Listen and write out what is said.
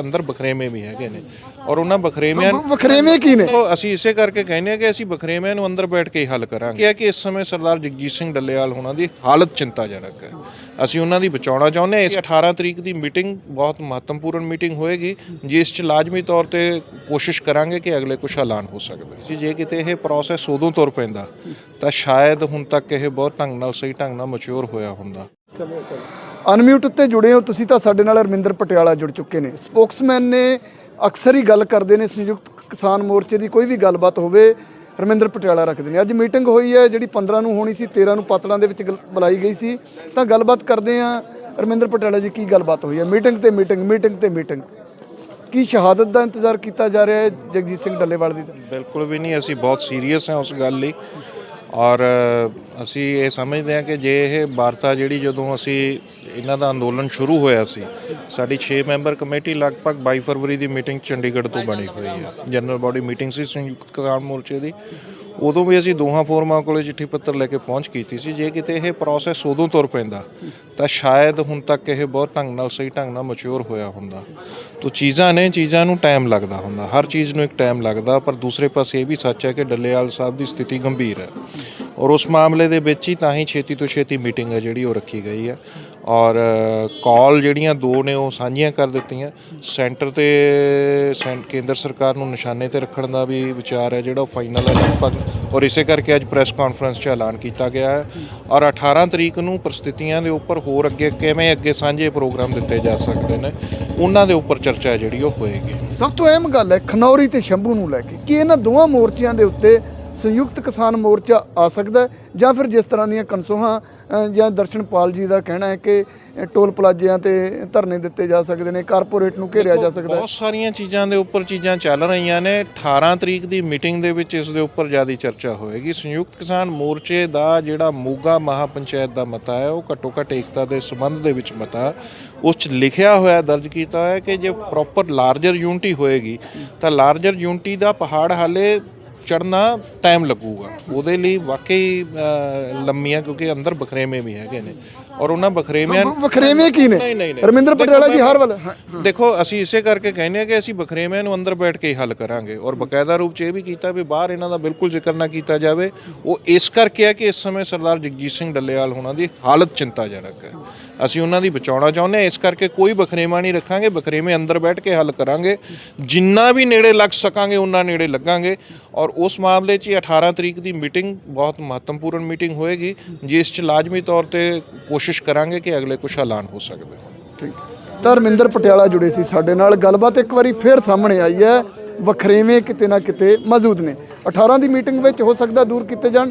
ਅੰਦਰ ਬਖਰੇਵੇਂ ਵੀ ਹੈਗੇ ਨੇ ਔਰ ਉਹਨਾਂ ਬਖਰੇਵਿਆਂ ਵ- ਵਖਰੇਵੇਂ ਕੀ ਨੇ? ਅਸੀਂ ਇਸੇ ਕਰਕੇ ਕਹਿੰਦੇ ਆ ਕਿ ਅਸੀਂ ਬਖਰੇਵਿਆਂ ਨੂੰ ਅੰਦਰ ਬੈਠ ਕੇ ਹੀ ਹੱਲ ਕਰਾਂਗੇ। ਕਿ ਹੈ ਕਿ ਇਸ ਸਮੇਂ ਸਰਦਾਰ ਜਗਜੀਤ ਸਿੰਘ ਡੱਲੇਵਾਲ ਹੋਣਾ ਦੀ ਹਾਲਤ ਚਿੰਤਾਜਨਕ ਹੈ। ਅਸੀਂ ਉਹਨਾਂ ਦੀ ਬਚਾਉਣਾ ਚਾਹੁੰਦੇ ਹਾਂ। ਇਸ 18 ਤਰੀਕ ਦੀ ਮੀਟਿੰਗ ਬਹੁਤ ਮਹੱਤਵਪੂਰਨ ਮੀਟਿੰਗ ਹੋਏਗੀ ਜਿਸ 'ਚ ਲਾਜ਼ਮੀ ਤੌਰ ਤੇ ਕੋਸ਼ਿਸ਼ ਕਰਾਂਗੇ ਕਿ ਅਗਲੇ ਕੁਝ ਐਲਾਨ ਹੋ ਸਕਦਾ ਸੀ ਜੇ ਕਿਤੇ ਇਹ ਪ੍ਰੋਸੈਸ ਉਦੋਂ ਤੁਰ ਪੈਂਦਾ ਤਾਂ ਸ਼ਾਇਦ ਹੁਣ ਤੱਕ ਇਹ ਬਹੁਤ ਢੰਗ ਨਾਲ ਸਹੀ ਢੰਗ ਨਾਲ ਮੈਚੁਰ ਹੋਇਆ ਹੁੰਦਾ। ਅਨਮਿਊਟ ਉੱਤੇ ਜੁੜੇ ਹੋ, ਤੁਸੀਂ ਤਾਂ ਸਾਡੇ ਨਾਲ ਰਮਿੰਦਰ ਪਟਿਆਲਾ ਜੁੜ ਚੁੱਕੇ ਨੇ। ਸਪੋਕਸਮੈਨ ਨੇ ਅਕਸਰ ਹੀ ਗੱਲ ਕਰਦੇ ਨੇ, ਸੰਯੁਕਤ ਕਿਸਾਨ ਮੋਰਚੇ ਦੀ ਕੋਈ ਵੀ ਗੱਲਬਾਤ ਹੋਵੇ ਰਮਿੰਦਰ ਪਟਿਆਲਾ ਰੱਖਦੇ ਨੇ। ਅੱਜ ਮੀਟਿੰਗ ਹੋਈ ਹੈ, ਜਿਹੜੀ 15 ਨੂੰ ਹੋਣੀ ਸੀ 13 ਨੂੰ ਪਾਤੜਾਂ ਦੇ ਵਿੱਚ ਗੱਲ- ਬੁਲਾਈ ਗਈ ਸੀ। ਤਾਂ ਗੱਲਬਾਤ ਕਰਦੇ ਆ ਰਮਿੰਦਰ ਪਟਿਆਲਾ ਜੀ, ਕੀ ਗੱਲਬਾਤ ਹੋਈ ਹੈ? ਮੀਟਿੰਗ ਤੇ ਮੀਟਿੰਗ ਮੀਟਿੰਗ ਤੇ ਮੀਟਿੰਗ। ਕੀ ਸ਼ਹਾਦਤ ਦਾ ਇੰਤਜ਼ਾਰ ਕੀਤਾ ਜਾ ਰਿਹਾ ਹੈ, ਜਗਜੀਤ ਸਿੰਘ ਡੱਲੇਵਾਲ ਦੀ ਬਿਲਕੁਲ ਵੀ ਨਹੀਂ, ਅਸੀਂ ਬਹੁਤ ਸੀਰੀਅਸ ਹਾਂ ਉਸ ਗੱਲ ਲਈ। ਔਰ ਅਸੀਂ ਇਹ ਸਮਝਦੇ ਹਾਂ ਕਿ ਜੇ ਇਹ ਵਾਰਤਾ ਜਿਹੜੀ ਜਦੋਂ ਅਸੀਂ ਇਹਨਾਂ ਦਾ ਅੰਦੋਲਨ ਸ਼ੁਰੂ ਹੋਇਆ ਸੀ, ਸਾਡੀ 6 ਮੈਂਬਰ ਕਮੇਟੀ ਲਗਭਗ 22 ਫਰਵਰੀ ਦੀ ਮੀਟਿੰਗ ਚੰਡੀਗੜ੍ਹ ਤੋਂ ਬਣੀ ਹੋਈ ਹੈ। ਜਨਰਲ ਬਾਡੀ ਮੀਟਿੰਗ ਸੀ ਸੰਯੁਕਤ ਕਿਸਾਨ ਮੋਰਚੇ ਦੀ। ਉਦੋਂ ਵੀ ਅਸੀਂ ਦੋਹਾਂ ਫੋਰਮਾਂ ਕੋਲੇ ਚਿੱਠੀ ਪੱਤਰ ਲੈ ਕੇ ਪਹੁੰਚ ਕੀਤੀ ਸੀ। ਜੇ ਕਿਤੇ ਇਹ ਪ੍ਰੋਸੈਸ ਉਦੋਂ ਤੁਰ ਪੈਂਦਾ, ਤਾਂ ਸ਼ਾਇਦ ਹੁਣ ਤੱਕ ਇਹ ਬਹੁਤ ਢੰਗ ਨਾਲ, ਸਹੀ ਢੰਗ ਨਾਲ ਮੈਚੁਰ ਹੋਇਆ ਹੁੰਦਾ। ਤੋ ਚੀਜ਼ਾਂ ਨੇ, ਚੀਜ਼ਾਂ ਨੂੰ ਟਾਈਮ ਲੱਗਦਾ ਹੁੰਦਾ। ਹਰ ਚੀਜ਼ ਨੂੰ ਇੱਕ ਟਾਈਮ ਲੱਗਦਾ, ਪਰ ਦੂਸਰੇ ਪਾਸੇ ਇਹ ਵੀ ਸੱਚ ਹੈ ਕਿ ਡੱਲੇਵਾਲ ਸਾਹਿਬ ਦੀ ਸਥਿਤੀ ਗੰਭੀਰ ਹੈ। ਔਰ ਉਸ ਮਾਮਲੇ ਦੇ ਵਿੱਚ ਹੀ ਤਾਂ ਹੀ ਛੇਤੀ ਤੋਂ ਛੇਤੀ ਮੀਟਿੰਗ ਹੈ ਜਿਹੜੀ ਉਹ ਰੱਖੀ ਗਈ ਹੈ। ਔਰ ਕਾਲ ਜਿਹੜੀਆਂ ਦੋ ਨੇ ਉਹ ਸਾਂਝੀਆਂ ਕਰ ਦਿੱਤੀਆਂ। ਸੈਂਟਰ ਤੇ, ਸੈਂ- ਕੇਂਦਰ ਸਰਕਾਰ ਨੂੰ ਨਿਸ਼ਾਨੇ ਤੇ ਰੱਖਣ ਦਾ ਵੀ ਵਿਚਾਰ ਹੈ ਜਿਹੜਾ ਉਹ ਫਾਈਨਲ ਹੈ ਲਗਭਗ। ਔਰ ਇਸੇ ਕਰਕੇ ਅੱਜ ਪ੍ਰੈਸ ਕਾਨਫਰੰਸ 'ਚ ਐਲਾਨ ਕੀਤਾ ਗਿਆ ਹੈ। ਔਰ 18 ਤਰੀਕ ਨੂੰ ਪ੍ਰਸਥਿਤੀਆਂ ਦੇ ਉੱਪਰ ਹੋਰ ਅੱਗੇ ਕਿਵੇਂ ਅੱਗੇ ਸਾਂਝੇ ਪ੍ਰੋਗਰਾਮ ਦਿੱਤੇ ਜਾ ਸਕਦੇ ਨੇ, ਉਹਨਾਂ ਦੇ ਉੱਪਰ ਚਰਚਾ ਜਿਹੜੀ ਉਹ ਹੋਏਗੀ। ਸਭ ਤੋਂ ਅਹਿਮ ਗੱਲ ਹੈ ਖਨੌਰੀ ਤੇ ਸ਼ੰਭੂ ਨੂੰ ਲੈ ਕੇ ਕਿ ਇਹਨਾਂ ਦੋਵਾਂ ਮੋਰਚਿਆਂ ਦੇ ਉੱਤੇ ਸੰਯੁਕਤ ਕਿਸਾਨ ਮੋਰਚਾ ਆ ਸਕਦਾ ਜਾਂ ਫਿਰ ਜਿਸ ਤਰ੍ਹਾਂ ਦੀਆਂ ਕਨਸੋਹਾਂ ਅ, ਜਾਂ ਦਰਸ਼ਨਪਾਲ ਜੀ ਦਾ ਕਹਿਣਾ ਹੈ ਕਿ ਟੋਲ ਪਲਾਜ਼ਿਆਂ ਤੇ ਧਰਨੇ ਦਿੱਤੇ ਜਾ ਸਕਦੇ ਨੇ ਕਾਰਪੋਰੇਟ ਨੂੰ ਘੇਰਿਆ ਜਾ ਸਕਦਾ ਬਹੁਤ ਸਾਰੀਆਂ ਚੀਜ਼ਾਂ ਦੇ ਉੱਪਰ ਚੀਜ਼ਾਂ ਚੱਲ ਰਹੀਆਂ ਨੇ। 18 ਤਰੀਕ ਦੀ ਮੀਟਿੰਗ ਦੇ ਵਿੱਚ ਇਸ ਦੇ ਉੱਪਰ ਜ਼ਿਆਦਾ ਚਰਚਾ ਹੋਏਗੀ। ਸੰਯੁਕਤ ਕਿਸਾਨ ਮੋਰਚੇ ਦਾ ਜਿਹੜਾ ਮੋਗਾ ਮਹਾਪੰਚਾਇਤ ਦਾ ਮਤਾ ਹੈ ਉਹ ਘੱਟੋ ਘੱਟ ਏਕਤਾ ਦੇ ਸੰਬੰਧ ਦੇ ਵਿੱਚ ਮਤਾ ਉਸ 'ਚ ਲਿਖਿਆ ਹੋਇਆ ਦਰਜ ਕੀਤਾ ਹੈ ਕਿ ਜੇ ਪ੍ਰੋਪਰ ਲਾਰਜਰ ਯੂਨਿਟੀ ਹੋਏਗੀ ਤਾਂ ਲਾਰਜਰ ਯੂਨਿਟੀ ਦਾ ਪਹਾੜ ਹਾਲੇ ਚੜਨਾ ਟਾਈਮ ਲੱਗੂਗਾ। ਉਹਦੇ ਲਈ ਵਾਕਈ ਲੰਮੀਆਂ ਕਿਉਂਕਿ ਅੰਦਰ ਬਖਰੇਵੇਂ ਵੀ ਹੈਗੇ ਨੇ। ਔਰ ਉਹਨਾਂ ਬਖਰੇਵਿਆਂ ਵ- ਵਖਰੇਵੇਂ ਕੀ ਨੇ? ਨਹੀਂ, ਨਹੀਂ। ਰਮਿੰਦਰ ਪਟਿਆਲਾ ਜੀ ਹਰ ਵੱਲ ਦੇਖੋ ਅਸੀਂ ਇਸੇ ਕਰਕੇ ਕਹਿੰਦੇ ਆ ਕਿ ਅਸੀਂ ਬਖਰੇਵਿਆਂ ਨੂੰ ਅੰਦਰ ਬੈਠ ਕੇ ਹੀ ਹੱਲ ਕਰਾਂਗੇ। ਔਰ ਬਕਾਇਦਾ ਰੂਪ 'ਚ ਇਹ ਵੀ ਕੀਤਾ ਵੀ ਬਾਹਰ ਇਹਨਾਂ ਦਾ ਬਿਲਕੁਲ ਜ਼ਿਕਰ ਨਾ ਕੀਤਾ ਜਾਵੇ। ਉਹ ਇਸ ਕਰਕੇ ਹੈ ਕਿ ਇਸ ਸਮੇਂ ਸਰਦਾਰ ਜਗਜੀਤ ਸਿੰਘ ਡੱਲੇਵਾਲ ਹੋਣਾ ਦੀ ਹਾਲਤ ਚਿੰਤਾਜਨਕ ਹੈ। ਅਸੀਂ ਉਹਨਾਂ ਦੀ ਬਚਾਉਣਾ ਚਾਹੁੰਦੇ ਹਾਂ। ਇਸ ਕਰਕੇ ਕੋਈ ਬਖਰੇਵਾ ਨਹੀਂ ਰੱਖਾਂਗੇ। ਬਖਰੇਵੇਂ ਅੰਦਰ ਬੈਠ ਕੇ ਹੱਲ ਕਰਾਂਗੇ। ਜਿੰਨਾ ਵੀ ਨੇੜੇ ਲੱਗ ਸਕਾਂਗੇ ਉਹਨਾਂ ਨੇੜੇ ਲੱਗਾਂਗੇ। ਔਰ ਉਸ ਮਾਮਲੇ 'ਚ ਹੀ 18 ਤਰੀਕ ਦੀ ਮੀਟਿੰਗ ਬਹੁਤ ਮਹੱਤਵਪੂਰਨ ਮੀਟਿੰਗ ਹੋਏਗੀ ਜਿਸ 'ਚ ਲਾਜ਼ਮੀ ਤੌਰ ਤੇ ਕੋਸ਼ਿਸ਼ ਕਰਾਂਗੇ ਕਿ ਅਗਲੇ ਕੁਝ ਐਲਾਨ ਹੋ ਸਕਦੇ ਠੀਕ ਤਾਂ ਰਮਿੰਦਰ ਪਟਿਆਲਾ ਜੁੜੇ ਸੀ ਸਾਡੇ ਨਾਲ ਗੱਲਬਾਤ ਇੱਕ ਵਾਰੀ ਫੇਰ ਸਾਹਮਣੇ ਆਈ ਹੈ ਵਖਰੇਵੇਂ ਕਿਤੇ ਨਾ ਕਿਤੇ ਮੌਜੂਦ ਨੇ 18 ਦੀ ਮੀਟਿੰਗ ਵਿੱਚ ਹੋ ਸਕਦਾ ਦੂਰ ਕੀਤੇ ਜਾਣ